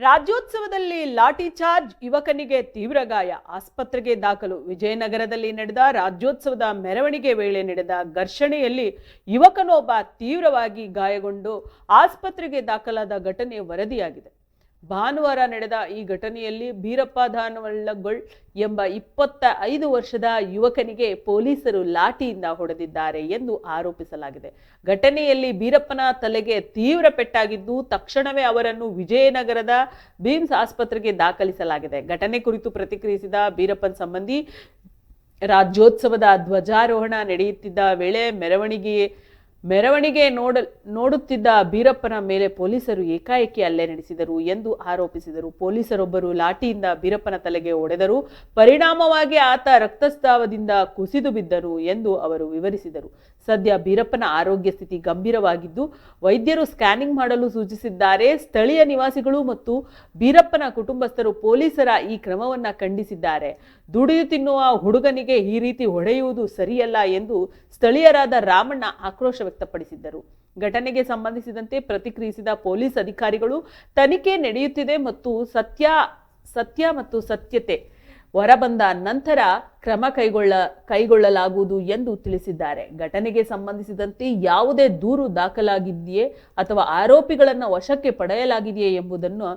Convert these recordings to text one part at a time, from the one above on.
ರಾಜ್ಯೋತ್ಸವದಲ್ಲಿ ಲಾಠಿ charge ಯುವಕನಿಗೆ ತೀವ್ರ ಗಾಯ. ಆಸ್ಪತ್ರೆಗೆ ದಾಖಲು. ವಿಜಯನಗರದಲ್ಲಿ ನಡೆದ ರಾಜ್ಯೋತ್ಸವದ ಮೆರವಣಿಗೆ ವೇಳೆ ನಡೆದ ಘರ್ಷಣೆಯಲ್ಲಿ ಯುವಕನೊಬ್ಬ ತೀವ್ರವಾಗಿ ಗಾಯಗೊಂಡು ಆಸ್ಪತ್ರೆಗೆ ದಾಖಲಾದ ಘಟನೆ ವರದಿಯಾಗಿದೆ. ಭಾನುವಾರ ನಡೆದ ಈ ಘಟನೆಯಲ್ಲಿ ಬೀರಪ್ಪ ದಾನವಳ್ಳಗೊಳ್ ಎಂಬ ಇಪ್ಪತ್ತ ಐದು ವರ್ಷದ ಯುವಕನಿಗೆ ಪೊಲೀಸರು ಲಾಠಿಯಿಂದ ಹೊಡೆದಿದ್ದಾರೆ ಎಂದು ಆರೋಪಿಸಲಾಗಿದೆ. ಘಟನೆಯಲ್ಲಿ ಬೀರಪ್ಪನ ತಲೆಗೆ ತೀವ್ರ ಪೆಟ್ಟಾಗಿದ್ದು, ತಕ್ಷಣವೇ ಅವರನ್ನು ವಿಜಯನಗರದ ಬೀಮ್ಸ್ ಆಸ್ಪತ್ರೆಗೆ ದಾಖಲಿಸಲಾಗಿದೆ. ಘಟನೆ ಕುರಿತು ಪ್ರತಿಕ್ರಿಯಿಸಿದ ಬೀರಪ್ಪನ್ ಸಂಬಂಧಿ, ರಾಜ್ಯೋತ್ಸವದ ಧ್ವಜಾರೋಹಣ ನಡೆಯುತ್ತಿದ್ದ ವೇಳೆ ಮೆರವಣಿಗೆ ಮೆರವಣಿಗೆ ನೋಡ, ನೋಡುತ್ತಿದ್ದ ಬೀರಪ್ಪನ ಮೇಲೆ ಪೊಲೀಸರು ಏಕಾಏಕಿ ಹಲ್ಲೆ ನಡೆಸಿದರು ಎಂದು ಆರೋಪಿಸಿದರು. ಪೊಲೀಸರೊಬ್ಬರು ಲಾಠಿಯಿಂದ ಬೀರಪ್ಪನ ತಲೆಗೆ ಹೊಡೆದರು. ಪರಿಣಾಮವಾಗಿ ಆತ ರಕ್ತಸ್ರಾವದಿಂದ ಕುಸಿದು ಬಿದ್ದರು ಎಂದು ಅವರು ವಿವರಿಸಿದರು. ಸದ್ಯ ಬೀರಪ್ಪನ ಆರೋಗ್ಯ ಸ್ಥಿತಿ ಗಂಭೀರವಾಗಿದ್ದು, ವೈದ್ಯರು ಸ್ಕ್ಯಾನಿಂಗ್ ಮಾಡಲು ಸೂಚಿಸಿದ್ದಾರೆ. ಸ್ಥಳೀಯ ನಿವಾಸಿಗಳು ಮತ್ತು ಬೀರಪ್ಪನ ಕುಟುಂಬಸ್ಥರು ಪೊಲೀಸರ ಈ ಕ್ರಮವನ್ನು ಖಂಡಿಸಿದ್ದಾರೆ. ದುಡಿದು ತಿನ್ನುವ ಹುಡುಗನಿಗೆ ಈ ರೀತಿ ಹೊಡೆಯುವುದು ಸರಿಯಲ್ಲ ಎಂದು ಸ್ಥಳೀಯರಾದ ರಾಮಣ್ಣ ಆಕ್ರೋಶ ವ್ಯಕ್ತಪಡಿಸಿದ್ದರು. ಘಟನೆಗೆ ಸಂಬಂಧಿಸಿದಂತೆ ಪ್ರತಿಕ್ರಿಯಿಸಿದ ಪೊಲೀಸ್ ಅಧಿಕಾರಿಗಳು, ತನಿಖೆ ನಡೆಯುತ್ತಿದೆ ಮತ್ತು ಸತ್ಯ ಸತ್ಯ ಮತ್ತು ಸತ್ಯತೆ ಹೊರಬಂದ ನಂತರ ಕ್ರಮ ಕೈಗೊಳ್ಳ, ಕೈಗೊಳ್ಳಲಾಗುವುದು ಎಂದು ತಿಳಿಸಿದ್ದಾರೆ. ಘಟನೆಗೆ ಸಂಬಂಧಿಸಿದಂತೆ ಯಾವುದೇ ದೂರು ದಾಖಲಾಗಿದೆಯೇ ಅಥವಾ ಆರೋಪಿಗಳನ್ನು ವಶಕ್ಕೆ ಪಡೆಯಲಾಗಿದೆಯೇ ಎಂಬುದನ್ನು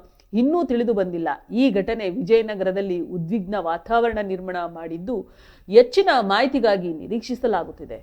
ಇನ್ನೂ ತಿಳಿದು ಬಂದಿಲ್ಲ. ಈ ಘಟನೆ ವಿಜಯನಗರದಲ್ಲಿ ಉದ್ವಿಗ್ನ ವಾತಾವರಣ ನಿರ್ಮಾಣ ಮಾಡಿದ್ದು ಹೆಚ್ಚಿನ ಮಾಹಿತಿಗಾಗಿ ನಿರೀಕ್ಷಿಸಲಾಗುತ್ತಿದೆ.